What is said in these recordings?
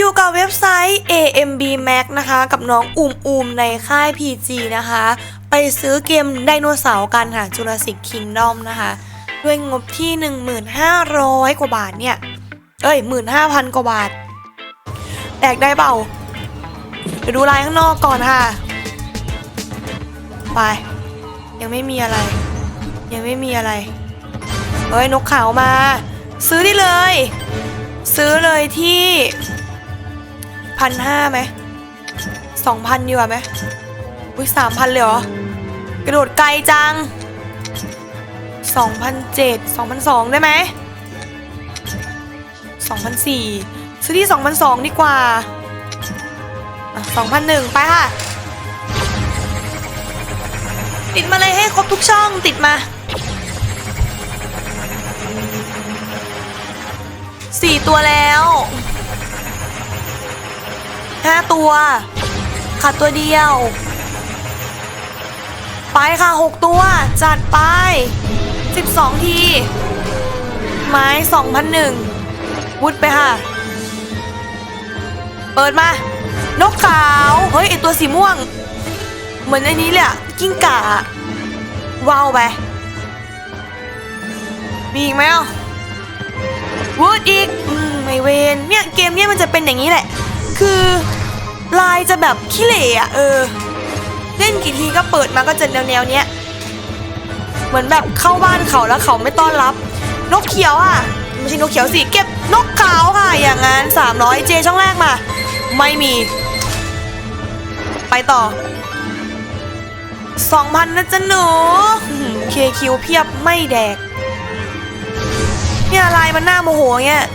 อยู่กับเว็บไซต์ AMB Max นะคะ กับน้องอูมอูมในค่าย PG นะคะ ไปซื้อเกมไดโนเสาร์กันค่ะ Jurassic Kingdom นะคะ ด้วยงบที่ 1,500 กว่าบาทเนี่ย เอ้ย 15,000 กว่าบาท แตกได้เปล่า ไปดูลายข้างนอกก่อนค่ะ ไป ยังไม่มีอะไร ยังไม่มีอะไร เฮ้ย นกขาวมา ซื้อได้เลย ซื้อเลยที่ พันห้าไหมสองพันดีกว่าไหมอุ้ยสามพันเลยเหรอ กระโดดไกลจังสองพันเจ็ดสองพันสองได้ไหมสองพันสี่ซื้อที่สองพันสองดีกว่าสองพันหนึ่งไปค่ะ ติดมาเลยให้ครบทุกช่องติดมาสี่ตัวแล้ว ห้าตัว ขาดตัวเดียว ไปค่ะหกตัว จัดไปสิบสองที ไม้สองพันหนึ่งวุดไปค่ะ เปิดมา นกขาว เฮ้ยไอตัวสีม่วง เหมือนไอ้นี้เลยอะกิ้งก่าว้าวไป มีอีกไหมอะวูดอีก อืม ไม่เวนเนี่ย เกมเนี่ยมันจะเป็นอย่างนี้แหละ คือ ลายจะแบบขี้เหร่อะเออ เล่นกี่ทีก็เปิดมาก็จะแนวแนวเนี้ยเหมือนแบบเข้าบ้านเขาแล้วเขาไม่ต้อนรับ นกเขียวอะไม่ใช่นกเขียวสิเก็บนกขาวค่ะ อย่างงั้น 300 เจช่องแรกมา ไม่มี ไปต่อ 2,000นะจ๊ะหนูเคคิวเพียบไม่แดก เนี่ยลายมันหน้าโมโหเงี้ย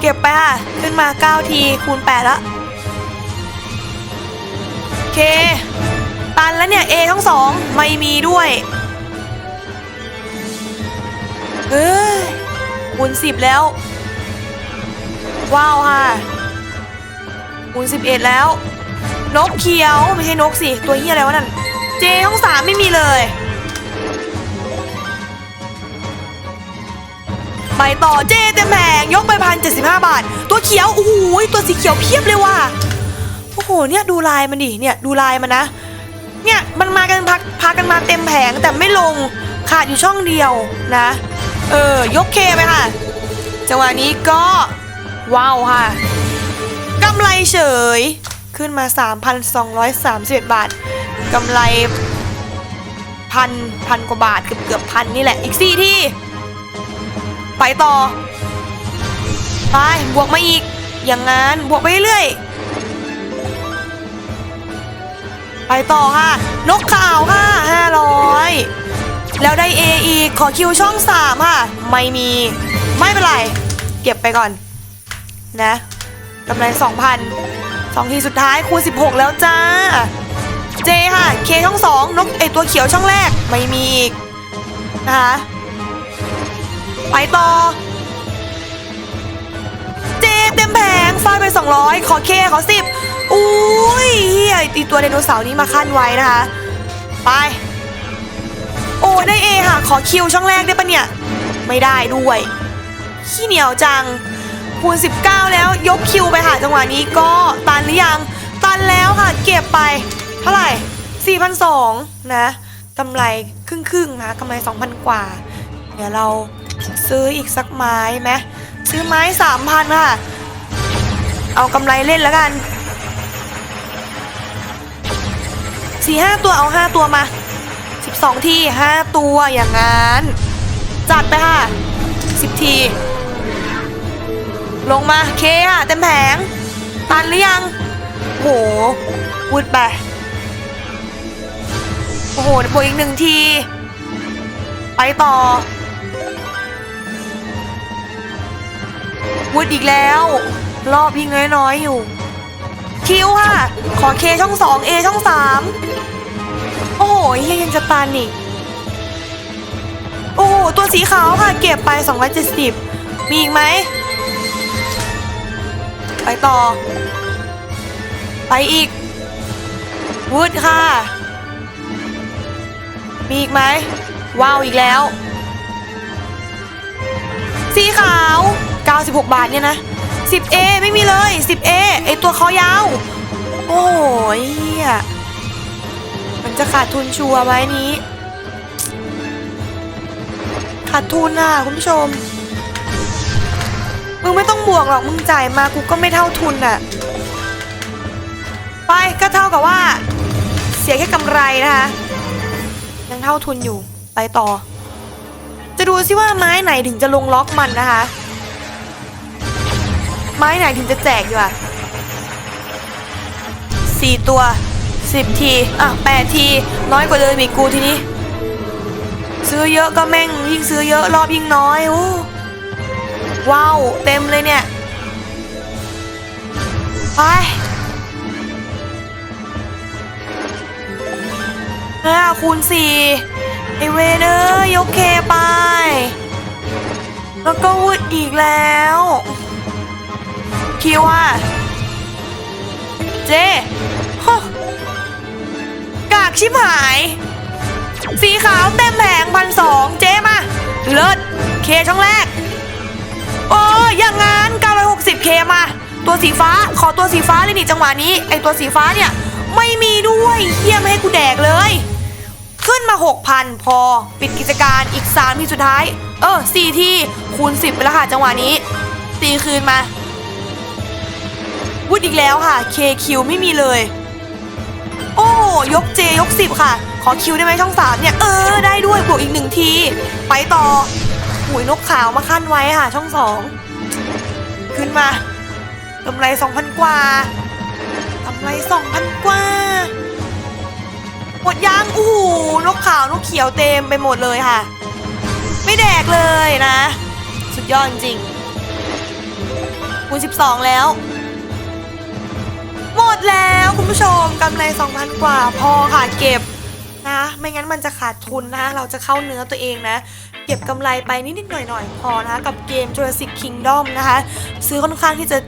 เก็บไปค่ะ ขึ้นมา 9 ที คูณ8แล้ว เค ตันแล้วเนี่ย A ทั้งสองไม่มีด้วย เอ้ยคูณ10แล้ว ว้าวค่ะคูณ11แล้ว นกเขียวไม่ใช่นกสิ ตัวเฮียอะไรวะนั่น J ทั้งสามไม่มีเลยไปต่อเจเต็มแผงยกไปพันเจ็ดสิบห้าบาท ตัวเขียวโอ้โหตัวสีเขียวเพียบเลยว่ะ เนี่ยดูลายมันดิเนี่ยดูลายมันนะ เนี่ยมันมากันพักพากันมาเต็มแผงแต่ไม่ลงขาดอยู่ช่องเดียวนะ เออยกเคไปค่ะจังหวะนี้ก็ว้าวค่ะกำไรเฉยขึ้นมา 3,231 บาทกำไรพันพันกว่าบาทเกือบเกือบพันนี่แหละอีกสี่ที่ ไปต่อ ไปบวกมาอีก อย่างงั้นบวกไปเรื่อย ไปต่อค่ะ นกขาวค่ะ500แล้วได้ A อีกขอคิวช่อง3ค่ะ ไม่มี ไม่เป็นไร เก็บไปก่อน นะกำไร2,000สองทีสุดท้ายคูณ16 แล้วจ้า เจค่ะ เคช่อง2นกไอตัวเขียวช่องแรก ไม่มีอีก นะคะไปต่อ เจเต็มแผงฟาดไป 200 ขอเคขอ 10อุ้ เฮียตีตัวไดโนเสาร์นี้มาขั้นไว้นะคะ ไป โอ้ได้เอค่ะ ขอคิวช่องแรกได้ปะเนี่ย ไม่ได้ด้วย ขี้เหนียวจังคูณ19 แล้วยกคิวไปค่ะจังหวะนี้ก็ตันหรือยัง ตันแล้วค่ะ เก็บไป เท่าไหร่ 4,200 นะกำไรครึ่งๆนะกำไร 2,000 กว่า เดี๋ยวเราซื้ออีกสักไม้ไหมซื้อไม้สามพันค่ะ เอากำไรเล่นแล้วกัน สี่ห้าตัวเอาห้าตัวมาสิบสองทีห้าตัวอย่างงั้น จัดไปค่ะสิบที ลงมาเคค่ะ เต็มแผง ตันหรือยัง โหพูดไป โอ้โหบวกอีกหนึ่งที ไปต่อวุดอีกแล้ว รอบยิงน้อยๆอยู่ คิวค่ะ ขอเคช่องสองเอช่องสามโอ้โหเฮียยังจะตันอีกโอ้โห ตัวสีขาวค่ะ เก็บไป 270 มีอีกไหม ไปต่อ ไปอีกวุดค่ะ มีอีกไหม ว้าวอีกแล้ว สีขาว 96 บาทเนี่ยนะ 10A ไม่มีเลย 10A ไอตัวคอยาว โอ้ยเหี้ยมันจะขาดทุนชัวร์ไหมนี้ ขาดทุนอะคุณผู้ชม มึงไม่ต้องบวกหรอก มึงจ่ายมากูก็ไม่เท่าทุนอะ ไปก็เท่ากับว่า เสียแค่กำไรนะคะยังเท่าทุนอยู่ไปต่อ จะดูซิว่าไม้ไหนถึงจะลงล็อกมันนะคะ ไม้ไหนถึงจะแจกอยู่อะสี่ตัวสิบที อะแปดที น้อยกว่าเดิมอีกกูทีนี้ ซื้อเยอะก็แม่งยิ่งซื้อเยอะรอบยิ่งน้อยโอ้ว้าวเต็มเลยเนี่ย ไปห้าคูณสี่ไอเวเนอร์ยกเคไป แล้วก็วุดอีกแล้ว คิวอะ เจฮกากชิบหาย สีขาวเต็มแผงพันสองเจมา เลิศ เคช่องแรก โอ้ยอย่างงั้น 960 เคมา ตัวสีฟ้า ขอตัวสีฟ้าเลยนี่จังหวะนี้ ไอตัวสีฟ้าเนี่ย ไม่มีด้วยเฮียไม่ให้กูแดกเลย ขึ้นมา 6,000 พอ ปิดกิจการอีก3ทีสุดท้าย เออ4ที่คูณ 10 ไปแล้วค่ะจังหวะนี้ตีคืนมา วุดอีกแล้วค่ะ KQ ไม่มีเลย โอ้ยก J ยก10ค่ะ ขอคิวได้ไหมช่อง3เนี่ย เออ ได้ด้วยบวกอีกหนึ่งที ไปต่อหุยนกขาวมาขั้นไว้ค่ะ ช่อง2ขึ้นมากำไร2,000กว่ากำไร2,000กว่าหมดยังโอ้โหนกขาวนกเขียวเต็มไปหมดเลยค่ะ ไม่แดกเลยนะ สุดยอดจริงคูณ12 แล้วหมดแล้ว ผู้ชมกำไร 2,000 กว่าพอค่ะเก็บนะ ไม่งั้นมันจะขาดทุนนะเราจะเข้าเนื้อตัวเองนะ เก็บกำไรไปนิดๆหน่อยๆ พอนะคะกับเกม Jurassic Kingdom นะคะ ซื้อค่อนข้างที่จะ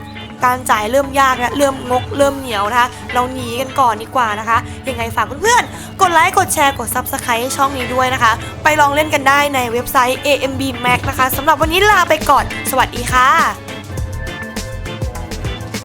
การจ่ายเริ่มยากแล้วเริ่มงกเริ่มเหนียวนะคะ เราหนีกันก่อนดีกว่านะคะ ยังไงฝากเพื่อนๆ กดไลค์ กดแชร์ กด Subscribe ให้ช่องนี้ด้วยนะคะ ไปลองเล่นกันได้ในเว็บไซต์ AMB Max นะคะสำหรับวันนี้ลาไปก่อน สวัสดีค่ะ